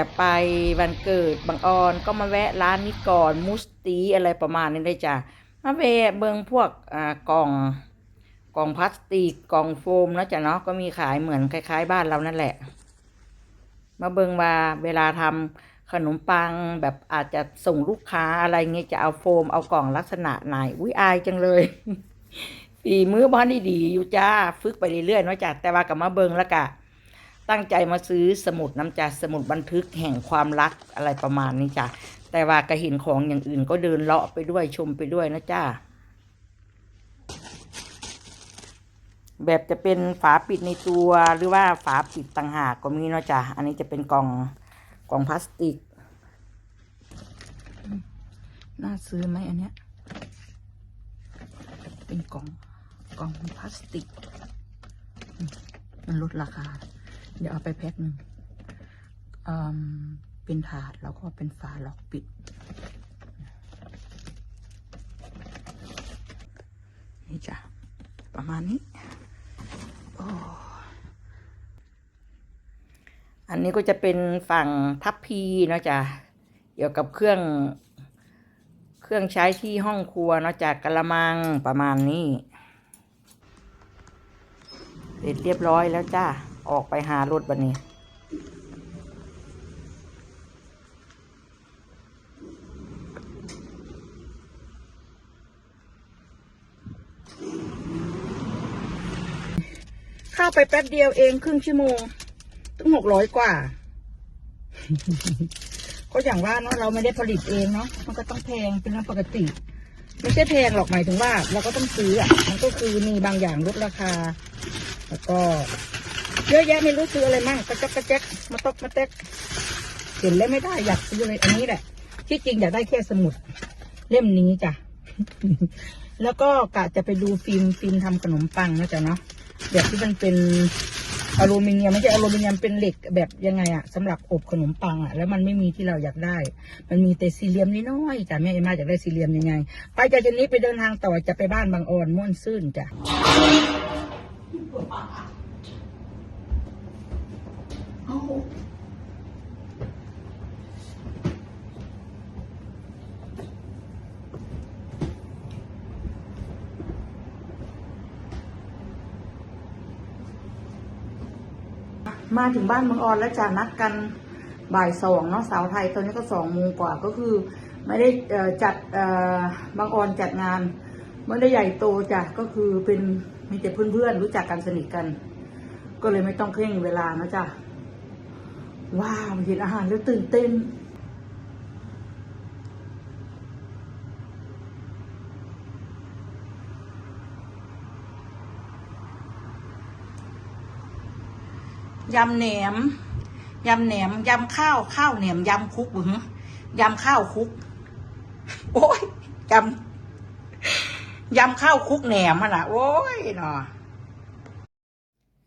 จะไปวันเกิดบางออนก็มาแวะร้านนี้ก่อนมุสตีอะไรประมาณนี้ได้จ้ะมาแวะเบิงพวกอ่ากล่องกล่องพลาสติกกล่องโฟมเนาะจ้ะเนาะก็มีขายเหมือนคล้าย ๆ บ้านเรานั่นแหละ มาเบิงว่าเวลาทำขนมปังแบบอาจจะส่งลูกค้าอะไรเงี้ยจะเอาโฟมเอากล่องลักษณะไหนอุ้ยอายจังเลยฝีมือบ้านดีดีๆอยู่จ้า ฝึกไปเรื่อยๆเนาะจ้ะแต่ว่ากับมาเบิงแล้วกะ ตั้งใจมาซื้อสมุดน้ำจ่าสมุดบันทึกแห่งความรักอะไรประมาณนี้จ้ะแต่ว่าก็เห็นของอย่างอื่นก็เดินเลาะไปด้วยชมไปด้วยนะจ้าแบบจะเป็นฝาปิดในตัวหรือว่าฝาปิดต่างหากก็มีเนาะจ้ะอันนี้จะเป็นกล่องกล่องพลาสติก น่าซื้อไหมอันเนี้ย เป็นกล่องกล่องพลาสติก มันลดราคา เดี๋ยวเอาไปแพ็คหนึ่งเป็นถาดแล้วก็เป็นฝาล็อกปิด นี่จ้ะ ประมาณนี้โอ้อันนี้ก็จะเป็นฝั่งทัพพีเนาะจ้ะ เกี่ยวกับเครื่อง เครื่องใช้ที่ห้องครัวเนาะจากกระมังประมาณนี้ เสร็จเรียบร้อยแล้วจ้า ออกไปหารถบันนี้ เข้าไปแป๊บเดียวเองครึ่งชั่วโมงตั้งหกร้อยกว่า ก็อย่างว่าเนาะเราไม่ได้ผลิตเองเนาะมันก็ต้องแพงเป็นเรื่องปกติ ไม่ใช่แพงหรอกหมายถึงว่า เราก็ต้องซื้ออะมันก็คือมีบางอย่างลดราคา แล้วก็ เยอะแยะไม่รู้ซื้ออะไรมั่งกระจกกระแจกมาตกมาแตกเห็นแล้วไม่ได้อยากซื้อเลยอันนี้แหละ ที่จริงอยากได้แค่สมุด เล่มนี้จ้ะ แล้วก็กะจะไปดูฟิล์มฟิล์มทำขนมปังนะจ๊ะเนาะแบบที่มันเป็นอลูมิเนียมไม่ใช่อลูมิเนียมเป็นเหล็กแบบยังไงอะสำหรับอบขนมปังอะแล้วมันไม่มีที่เราอยากได้ มันมีแต่สี่เหลี่ยมน้อยจ้ะแม่เอ็มมาอยากได้สี่เหลี่ยมยังไง ไปจากจุดนี้ไปเดินทางต่อจะไปบ้านบางออนม่วนซื่นจ้ะ มาถึงบ้านบางออนแล้วจะนัดกันบ่ายสองเนาะสาวไทยตอนนี้ก็สองโมงกว่าก็คือไม่ได้จัดบางออนจัดงานไม่ได้ใหญ่โตจ้ะก็คือเป็นมีแต่เพื่อนๆรู้จักกันสนิทกัน ก็เลยไม่ต้องเคร่งเวลานะจ้ะ ว้าวเห็นอาหารแล้วตื่นเต้น ยำแหนม ยำแหนม ยำข้าว ข้าวแหนม ยำคุกบึงยำข้าวคุก โอ้ยยำยำข้าวคุกแหนมมันอะโอ้ยเนาะ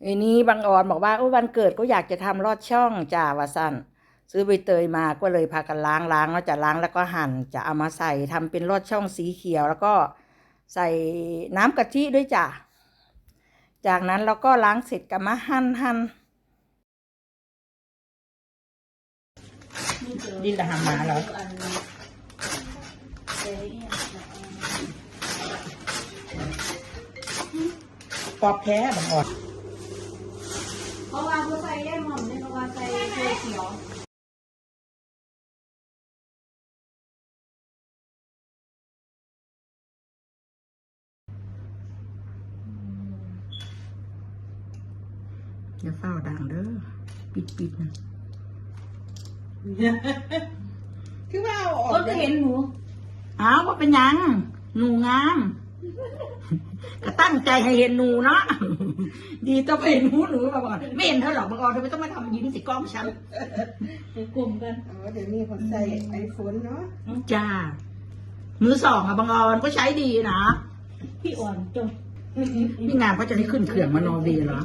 อ้นี้บางออนบอกว่าอ้ยวันเกิดก็อยากจะทำลอดช่องจ่าวาสันซื้อใบเตยมาก็เลยพากันล้างล้างแล้วจะล้างแล้วก็หั่นจะเอามาใส่ทำเป็นลอดช่องสีเขียว แล้วก็ใส่น้ำกะทิด้วยจ้ะจากนั้นเราก็ล้างเสร็จก็มาหั่นหั่นดินตะหามาเหรอปอบแพ้บังออด เพราะว่าผู้ใส่ได้หอมในเพราะว่าใส่เขียวเขียวอย่าเฝ้าดังเด้อปิดปิดนะคือว่าเอาออกก็จะเห็นหนูอ้าวว่าเป็นหยัง หนูงาม ก็ตั้งใจให้เห็นหนูเนาะดีต้องเห็นหูหนูมาก่อนไม่เห็นเธอหรอกบังออนเธอไม่ต้องมาทำยิ้มสิกล้องฉันกลุ่มกันอ๋อเดี๋ยวนี้ผมใส่ไอโฟนเนาะจ้ามือสองอะบังออนก็ใช้ดีนะพี่อ่อนจงพี่งามก็จะได้ขึ้นเขื่องมานอร์เวย์เหรอ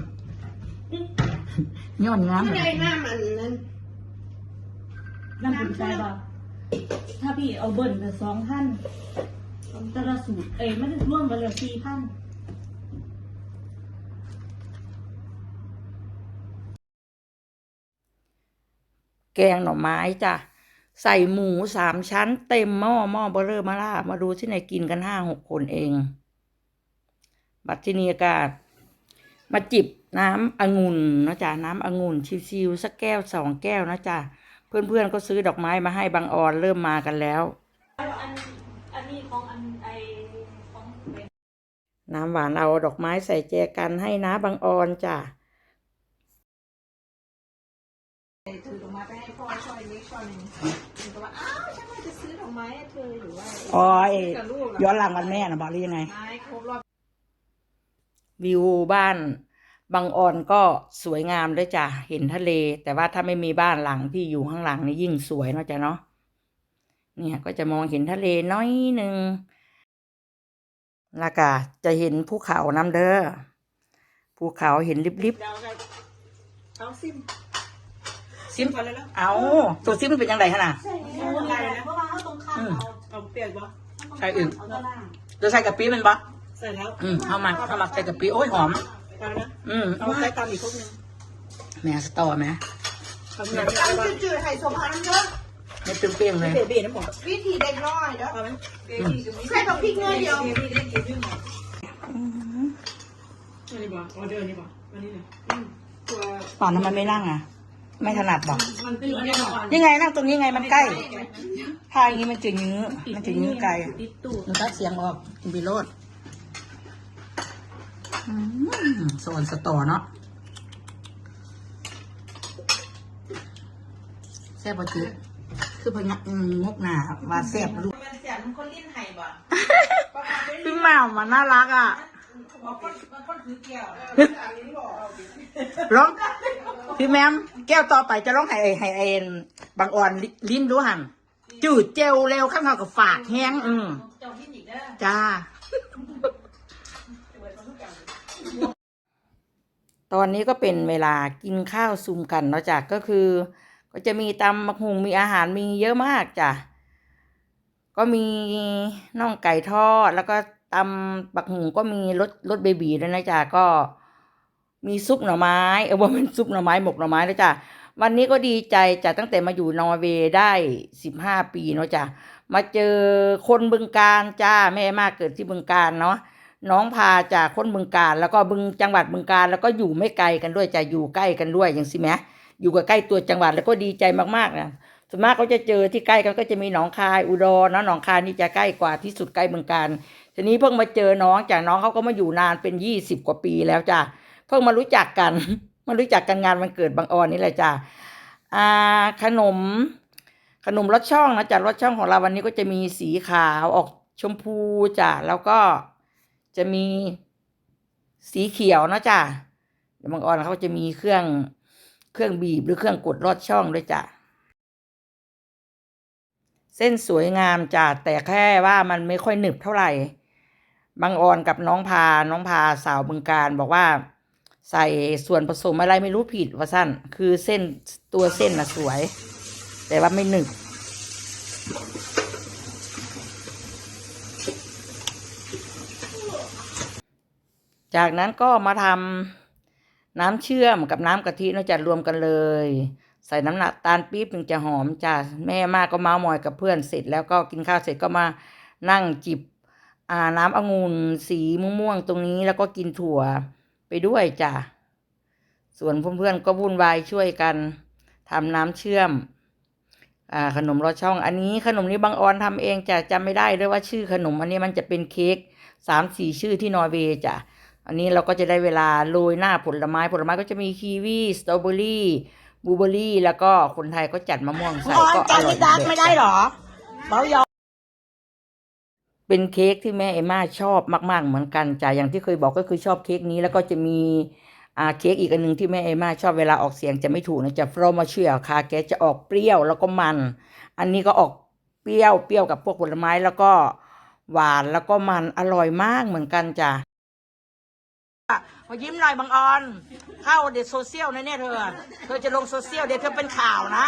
ย้อนงามที่เหรไหนอหน้ามันนั่นน้ำผุนใจบ่ถ้าพี่เอาเบิ้ลแต่สองพัน แต่ละสูตรเอ้ยมันร่วมกันเลยสี่พันแกงหน่อไม้จ้ะ ใส่หมูสามชั้นเต็มหม้อหม้อเบอเรอมาล่ามาดูที่ไหนกินกันห้าหกคนเอง บัดที่นี่ก็มาจิบน้ำองุ่นนะจ๊ะน้ำองุ่นชิวๆสักแก้วสองแก้วนะจ๊ะเพื่อนๆก็ซื้อดอกไม้มาให้บางออนเริ่มมากันแล้วอันอันนี้ของอันไอของ น้ำหวานเอาดอกไม้ใส่แจกันให้นะบางออนจ้ะถือดอกไม้ไปให้พ่อช่อยเล็กช่อยหนึ่งถึงก็ว่า อ้าวฉันว่าจะซื้อดอกไม้ให้เธออยู่ว่าอ๋อไอ้กับลูกย้อนหลังวันแม่นะบอกหรือยังไงไม้ครบรอบวิวบ้านบางออนก็สวยงามด้วยจ้ะ เห็นทะเล แต่ว่าถ้าไม่มีบ้านหลังที่อยู่ข้างหลังนี่ยิ่งสวยเนาะจ้ะเนาะ เนี่ยก็จะมองเห็นทะเลน้อยหนึ่ง แล้วก็จะเห็นภูเขาน้ำเด้อภูเขาเห็นริบเดากันเอาซิมๆซิมก่อนเลยแล้วเอาตัวซิมมันเป็นยังไงขนาดใช่เพราะว่าเขาตรงข้ามเอาเอาเปลี่ยนปะใช่อื่นเอาด้านล่างจะใส่กะปิมันปะใส่แล้วอืมเอามาเอามาใส่กะปิโอ้ยหอมตามนะอืมเอาเอาใส่ใส่ตามอีกพวกนึงแม่สตอไหมทำงานเอาจืดๆไข่สมพันธ์เยอะ ไม่เปรี้ยงๆเลย เบบีน้ำผมวิธีเด็กน้อยเด้อเอาไหมเบบีจะมีใส่กับพริกเงยเดียวเบบีได้กินด้วยหมดอันนี้บ่ออเดอร์นี่บ่อันนี้เนี่ยตัวตอนนั้นมันไม่นั่งอะ ไม่ถนัดบอกมันตื่นแน่นอนยังไงนั่งตรงนี้ไงมันใกล้ถ้าอย่างนี้มันจะยื้อมันจะยื้อไกลติดตู้มันตัดเสียงออกคุณบิโรดอืมสวนสตอเนาะแซ่บปะจิ๊บ คือพะงักอืมงกหนาว่าแซ่บลูกมันเสียงมันคนลิ้นไห่บ่พี่หม่าวมันน่ารักอะมันคนมันคนถือแก้วอันนี้บอกร้องพี่แมมแก้วต่อไปจะร้องให้ให้เอ็นบางอ่อนลิ้นดูหันจืดเจลเร็วข้างนอกกับฝากแห้งอืมเจ้าลิ้นอีกเด้อจ้า ตอนนี้ก็เป็นเวลากินข้าวซุมกันเนาะจ้ะก็คือ ก็จะมีตำบักหุงมีอาหารมีเยอะมากจ้ะก็มีน่องไก่ทอด แล้วก็ตำบักหุงก็มีรสรสเบบีด้วยนะจ้ะก็มีซุปหน่อไม้เออว่าเป็นซุปหน่อไม้หมกหน่อไม้นะจ้ะวันนี้ก็ดีใจจ้ะตั้งแต่มาอยู่นอร์เวย์ได้สิบห้าปีเนาะจ้ะมาเจอคนบึงการจ้าแม่มากเกิดที่บึงการเนาะน้องพาจากคนบึงการ แล้วก็บึงจังหวัดบึงการ แล้วก็อยู่ไม่ไกลกันด้วยจะอยู่ใกล้กันด้วยอย่างสิแหม อยู่กับใกล้ตัวจังหวัดแล้วก็ดีใจมากๆนะส่วนมากเขาจะเจอที่ใกล้กันก็จะมีหนองคายอุดรนะหนองคายนี่จะใกล้กว่าที่สุดใกล้บึงการทีนี้เพิ่งมาเจอน้องจากน้องเขาก็มาอยู่นานเป็นยี่สิบกว่าปีแล้วจ้ะเพิ่งมารู้จักกัน มารู้จักกันงานวันเกิดบางออนนี่แหละจ้ะอ่าขนม ขนมรสช่องนะจ๊ะรสช่องของเราวันนี้ก็จะมีสีขาวออกชมพูจ้ะแล้วก็จะมีสีเขียวนะจ้ะบางออนเขาจะมีเครื่อง เครื่องบีบหรือเครื่องกดรอดช่องด้วยจ้ะ เส้นสวยงามจ้ะแต่แค่ว่ามันไม่ค่อยหนึบเท่าไหร่บางออนกับน้องพา น้องพาสาวบึงการบอกว่า ใส่ส่วนผสมอะไรไม่รู้ผิดว่าสั้น คือเส้นตัวเส้นน่ะสวย แต่ว่าไม่หนึบจากนั้นก็มาทำ น้ำเชื่อมกับน้ำกะทิเนาะจะรวมกันเลย ใส่น้ำหนักตาลปี๊บถึงจะหอมจ้ะแม่มากก็เมามอยกับเพื่อนเสร็จ แล้วก็กินข้าวเสร็จก็มานั่งจิบอ่าน้ำองุ่นสีม่วงๆตรงนี้แล้วก็กินถั่วไปด้วยจ้ะส่วนเพื่อนๆก็วุ่นวายช่วยกันทำน้ำเชื่อมอ่าขนมรสช่องอันนี้ขนมนี้บางออนทำเองจะจำไม่ได้ด้วยว่าชื่อขนมอันนี้มันจะเป็นเค้กสามสี่ชื่อที่นอร์เวย์จ้ะ อันนี้เราก็จะได้เวลาโรยหน้าผลไม้ผลไม้ก็จะมีคีวีสตรอเบอรี่บลูเบอรี่ แล้วก็คนไทยก็จัดมะม่วงใส่ก็อร่อยแบบไม่ได้หรอเบายอเป็นเค้กที่แม่เอมม่าชอบมาก ๆ เหมือนกันจ้ะอย่างที่เคยบอกก็คือชอบเค้กนี้แล้วก็จะมีอ่าเค้กอีกอันหนึ่งที่แม่เอมม่าชอบเวลาออกเสียงจะไม่ถูกนะจะฟรอมาเชียคาแกจะออกเปรี้ยวแล้วก็มัน อันนี้ก็ออกเปรี้ยวเปรี้ยวกับพวกผลไม้แล้วก็หวานแล้วก็มันอร่อยมากเหมือนกันจ้ะ มายิ้มหน่อยบางออน เข้าเด็ดโซเชียลนะเนี่ยเธอ เธอจะลงโซเชียลเดี๋ยวเธอเป็นข่าวนะ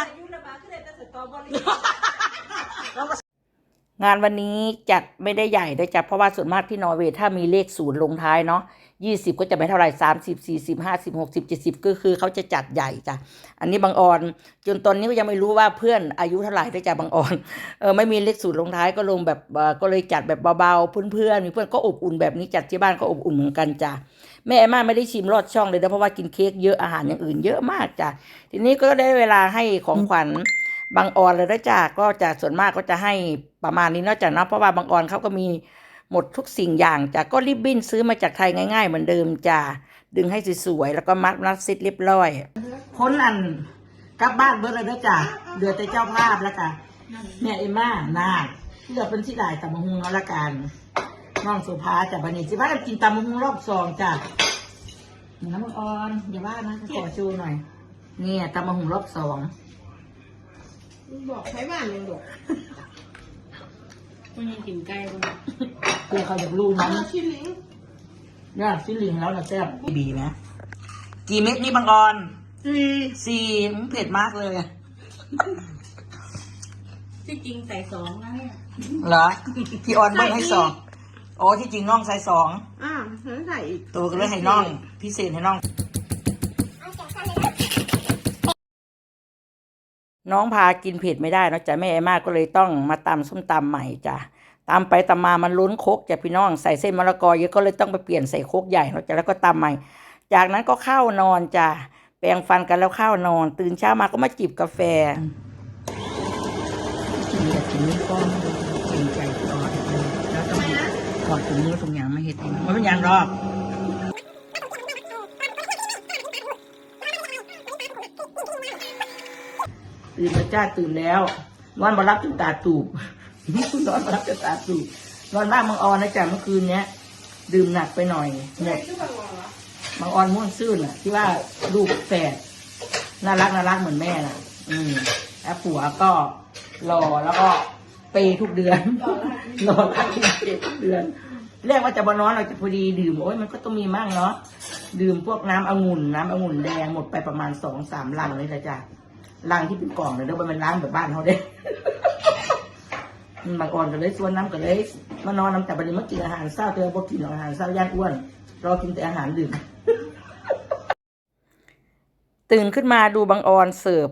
งานวันนี้จัดไม่ได้ใหญ่ด้วยจ้ะเพราะว่าส่วนมากที่นอร์เวย์ถ้ามีเลขศูนย์ลงท้ายเนาะยี่สิบก็จะไม่เท่าไหร่สามสิบสี่สิบห้าสิบหกสิบเจ็ดสิบก็คือเขาจะจัดใหญ่จ้ะอันนี้บางออน จนตอนนี้ก็ยังไม่รู้ว่าเพื่อนอายุเท่าไหร่ด้วยจ้ะบางออนเออไม่มีเลขสูตรลงท้ายก็ลงแบบก็เลยจัดแบบเบาๆเพื่อนๆมีเพื่อนก็อบอุ่นแบบนี้จัดที่บ้านก็อบอุ่นเหมือนกันจ้ะ แม่แอมมาไม่ได้ชิมรอดช่องเลยนะเพราะว่ากินเค้กเยอะอาหารอย่างอื่นเยอะมากจ้ะทีนี้ก็ได้เวลาให้ของขวัญบางออนเลยนะจ้ะก็จะส่วนมากก็จะให้ประมาณนี้นอกจากนะเพราะว่าบางออนเขาก็มีหมดทุกสิ่งอย่างจ้ะก็รีบบิ้นซื้อมาจากไทยง่าย ๆ เหมือนเดิมจ้ะดึงให้สวยๆแล้วก็มัดมัดซิดเรียบร้อยคนอันกลับบ้านเบิดเลยนะจ้ะเดือแต่เจ้าภาพแล้วจ้ะแม่เอ็มม่านาคที่เราเป็นที่ได้แตำมะฮุงเอาละกัน น้องสุภาจ้ะบันนี้สิว่ากันกินตำมะฮุงรอบสองจ้ะน้ำมันอ่อนอย่าว่านะขอชูหน่อย เนี่ยตำมะฮุงรอบสองบอกใช้บ้านยังดกมันยังกินไก่บ้างเพื่อเขาอยากรู้นั้นอ้าวชิลิงเนี่ยซิลิงแล้วนะแซ่บบีนะกี่เม็ดนี่บางออนสี่สี่อืมเผ็ดมากเลยที่จริงใส่สองนะเนี่ยเหรอพี่ออนเบิ้งให้สอง โอ้ที่จริงน้องใส่สองอ่าฉันใส่อีกตัวก็เลยให้น้องพิเศษให้น้อง น้องพากินเผ็ดไม่ได้เนอะจ้ะแม่ไอ้มากก็เลยต้องมาตำส้มตำใหม่จ้ะตำไปตำมามันล้นโคกจ้ะพี่น้องใส่เส้นมะละกอเยอะก็เลยต้องไปเปลี่ยนใส่โคกใหญ่เนอะจ้ะแล้วก็ตำใหม่ จากนั้นก็เข้านอนจ้ะแปรงฟันกันแล้วเข้านอน ตื่นเช้ามาก็มาจิบกาแฟอยากกินนี่ก้อน อดถุงมือถุงยางมาเห็ดเองมันเป็นยางรอบตื่นแล้วจ้าตื่นแล้วนอนมารับจนตาตูบนอนมารับจนตาตูบนอนบ้านบางออนนะจ๊ะเมื่อคืนเนี้ย ดื่มหนักไปหน่อยเนี่ยบางออนม่วนซื่นอะ ที่ว่าลูกแฝดน่ารักน่ารักเหมือนแม่น่ะ อืมแล้วผัวก็รอแล้วก็ เปย์ทุกเดือนรอรักเปย์ทุกเดือนเรียกว่าจะบานอนเราจะพอดีดื่มโอ้ยมันก็ต้องมีมั่งเนาะดื่มพวกน้ำองุ่นน้ำองุ่นแดงหมดไปประมาณสองสามลังเลยนะจ๊ะลังที่เป็นกล่องเลยเด้อมันเป็นล้างแบบบ้านเขาเด้มันบางอ่อนก็เลยส่วนน้ำก็เลยมานอนน้ำแต่บัดนี้มากินอาหารเศร้าเธอบอกกินอาหารเศร้าย่านอ้วนรอกินแต่อาหารดื่มตื่นขึ้นมาดูบางออนเสิร์ฟ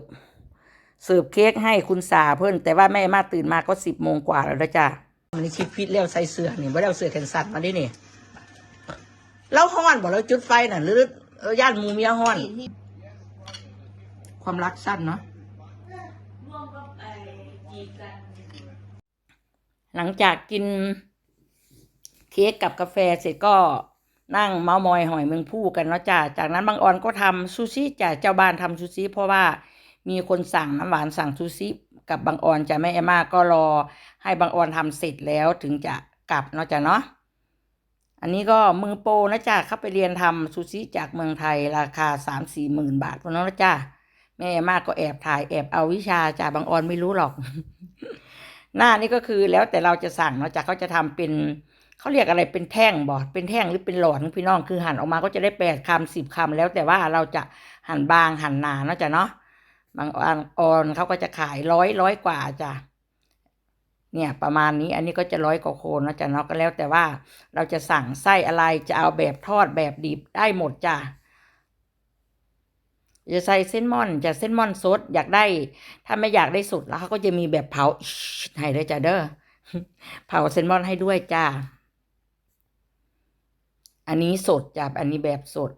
เสิร์ฟเค้กให้คุณสาเพิ่น แต่ว่าแม่มาตื่นมาก็สิบโมงกว่าแล้วนะจ้ะวันนี้คิดพิษแล้วใส่เสื้อนี่ไม่ได้เอาเสื้อแขนสั้นมาดินี่เราห้อนบอกเราจุดไฟน่ะหรือเออย่านหมูเมียห้อน ความรักสั้นเนาะร่วมกับไอ้จีกันหลังจากกินเค้กกับกาแฟเสร็จก็นั่งเมามอยหอยเมืองผู้กันเนาะจ้ะจากนั้นบางออนก็ทำซูชิจ้ะเจ้าบ้านทำซูชิเพราะว่า มีคนสั่งน้ำหวานสั่งซูชิกับบางออนจะแม่เอมมาก็รอให้บางออนทำเสร็จแล้วถึงจะกลับเนาะจ้ะเนาะอันนี้ก็มือโปรนะจ้ะเข้าไปเรียนทำซูชิจากเมืองไทยราคาสามสี่หมื่นบาทพวกนั้นนะจ้ะแม่เอมาก็แอบถ่ายแอบเอาวิชาจ้ะบางออนไม่รู้หรอก หน้านี่ก็คือแล้วแต่เราจะสั่งเนาะจากเขาจะทำเป็นเขาเรียกอะไรเป็นแท่งบอดเป็นแท่งหรือเป็นหลอดพี่น้องคือหั่นออกมาก็จะได้แปดคำสิบคำแล้วแต่ว่าเราจะหั่นบางหั่นหนาเนาะจ้ะเนาะ บางออนออนเขาก็จะขายร้อยร้อยกว่าจ้ะเนี่ยประมาณนี้อันนี้ก็จะร้อยกว่าโคนนะจ้ะเนาะก็แล้วแต่ว่าเราจะสั่งไส้อะไรจะเอาแบบทอดแบบดิบได้หมดจ้ะจะใส่เส้นม่อนจะเส้นม่อนสดอยากได้ ถ้าไม่อยากได้สดแล้วเขาก็จะมีแบบเผาให้ด้วยจ้าเด้อเผาเซนม่อนให้ด้วยจ้าอันนี้สดจ้าอันนี้แบบสด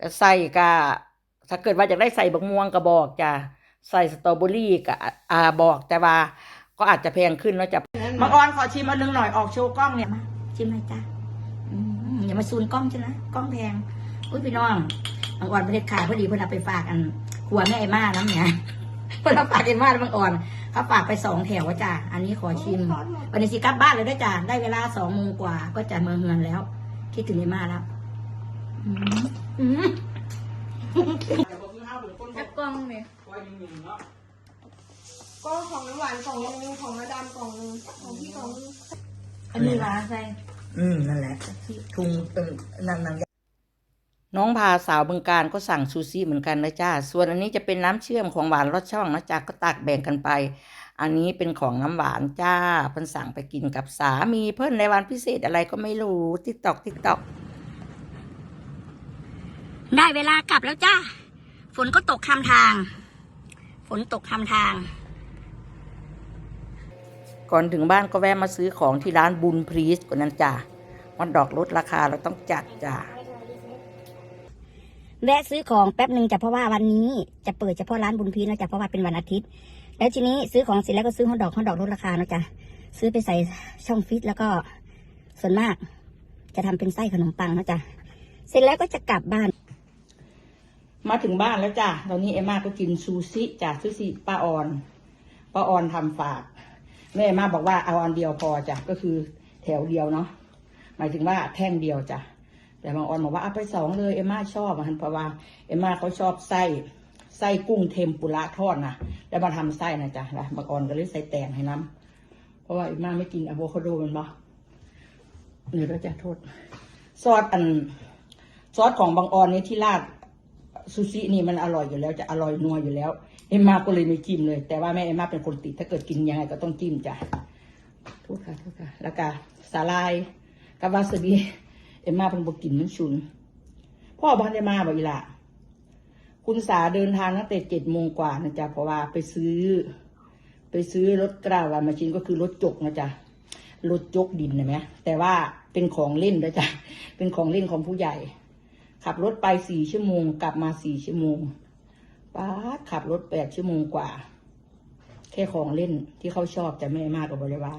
ก็ใส่กะ ถ้าเกิดว่าอยากได้ใส่บักม่วงก็บอกจ้าใส่สตรอเบอรี่ก็อ่าบอกแต่ว่าก็อาจจะแพงขึ้นเนาะจ้ะมังออนขอชิมอันนึงหน่อยออกโชว์กล้องเนี่ยมาชิมหน่อยจ้าอย่ามาซูนกล้องใช่ไหมกล้องแพงอุ้ยพี่น้องมังออนประเทศขายพอดีเพื่อนเอาไปฝากอันหัวแม่ไอ้มาน้ำเนี่ยเพื่อนเอาฝากไอ้มามังออนเขาฝากไปสองแถวว่าจ้าอันนี้ขอชิมวันนี้สิกลับบ้านเลยด้วยจ้าได้เวลาสองโมงกว่าก็จะเมืองเฮือนแล้ว คิดถึงไอ้มาแล้ว อืมอืม แอปกล้องเนี่ยก็ของน้ำหวานกล่องนึงของมาดามกล่องนึงของพี่กล่องนึงอันนี้ร้านใส่อืมนั่นแหละทุงเป็นนางนางน้องพาสาวบึงการก็สั่งซูชิเหมือนกันนะจ้า ส่วนอันนี้จะเป็นน้ำเชื่อมของหวานรสช่องนะจ้าก็ตักแบ่งกันไป อันนี้เป็นของน้ำหวานจ้าเพิ่นสั่งไปกินกับสามีเพิ่นในวันพิเศษอะไรก็ไม่รู้ติ๊กตอกติ๊กตอก ได้เวลากลับแล้วจ้า ฝนก็ตกคำทาง ฝนตกคำทาง ก่อนถึงบ้านก็แวะมาซื้อของที่ร้านบุญพรีสก่อนนั้นจ้ะวันดอกลดราคาเราต้องจัดจ้ะแวะซื้อของแป๊บหนึ่งจ้ะเพราะว่าวันนี้จะเปิดเฉพาะร้านบุญพีนะจ๊ะเพราะว่าเป็นวันอาทิตย์ แล้วทีนี้ซื้อของเสร็จแล้วก็ซื้อฮอทดอกฮอทดอกลดราคานะจ๊ะซื้อไปใส่ช่องฟิตแล้วก็ส่วนมาก จะทำเป็นไส้ขนมปังนะจ๊ะเสร็จแล้วก็จะกลับบ้าน มาถึงบ้านแล้วจ้ะ ตอนนี้เอมมาก็กินซูชิจ้ะซูชิป้าออน ป้าออนทำฝาก แม่เอมมาบอกว่าเอาอันเดียวพอจ้ะ ก็คือแถวเดียวเนาะ หมายถึงว่าแท่งเดียวจ้ะ แต่บางออนบอกว่าเอาไปสองเลยเอมมาชอบอะฮันเพราะว่าเอมมาเขาชอบไส้ไส้กุ้งเทมปุระทอดนะแล้วมาทำไส้นะจ้ะแล้วบางออนก็เลยใส่แตงให้น้ำเพราะว่าเอมมาไม่กินอะโวคาโดมันบ่เดี๋ยวเราจะโทษ ซอสอันซอสของบางออนนี่ที่ราด ซูชินี่มันอร่อยอยู่แล้วจะอร่อยนัวอยู่แล้วเอ็มมาก็เลยไม่จิ้มเลย แต่ว่าแม่เอ็มมาเป็นคนติดถ้าเกิดกินยังไงก็ต้องจิ้มจ้ะโทษค่ะโทษค่ะ แล้วก็สาลายกับวาซาบิเอ็มมาเป็นบกินมันชุน พ่อบ้านเอ็มมาบอกอีหละคุณสาเดินทางตั้งแต่เจ็ดโมงกว่านะจ๊ะเพราะว่าไปซื้อ ไปซื้อรถกระบะมาชินก็คือรถจกนะจ๊ะรถจกดินนะไหมแต่ว่าเป็นของเล่นนะจ๊ะเป็นของเล่นของผู้ใหญ่ ขับรถไปสี่ชั่วโมง กลับมาสี่ชั่วโมงป้าดขับรถแปดชั่วโมงกว่า แค่ของเล่นที่เขาชอบจะไม่มากกับบริวาร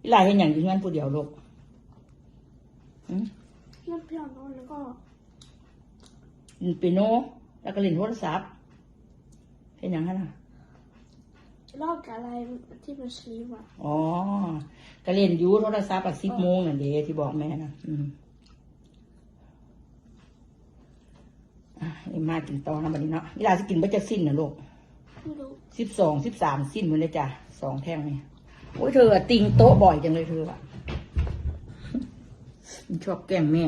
อีหลายเห็นอย่างอยู่งั้นผู้เดียวลูกหืมเล่นเปียโนแล้วก็เล่นเปียโนแล้วก็เล่นโทรศัพท์เห็นอย่างนั้นอะลอกอะไรที่มันสลีปอะอ๋อก็เล่นอยูโทรศัพท์อะสิบโมงนั่นเดที่บอกแม่นะอืมอะ เอ็มมากินต่อนะบัดนี้เนาะเวลาจะกินไปจะสิ้นนะลูกไม่รู้สิบสองสิบสามสิ้นหมดเลยจ้ะสองแท่งนี่โอ้ยเธออะติงโต๊ะบ่อยจังเลยเธออะชอบแกล้งแม่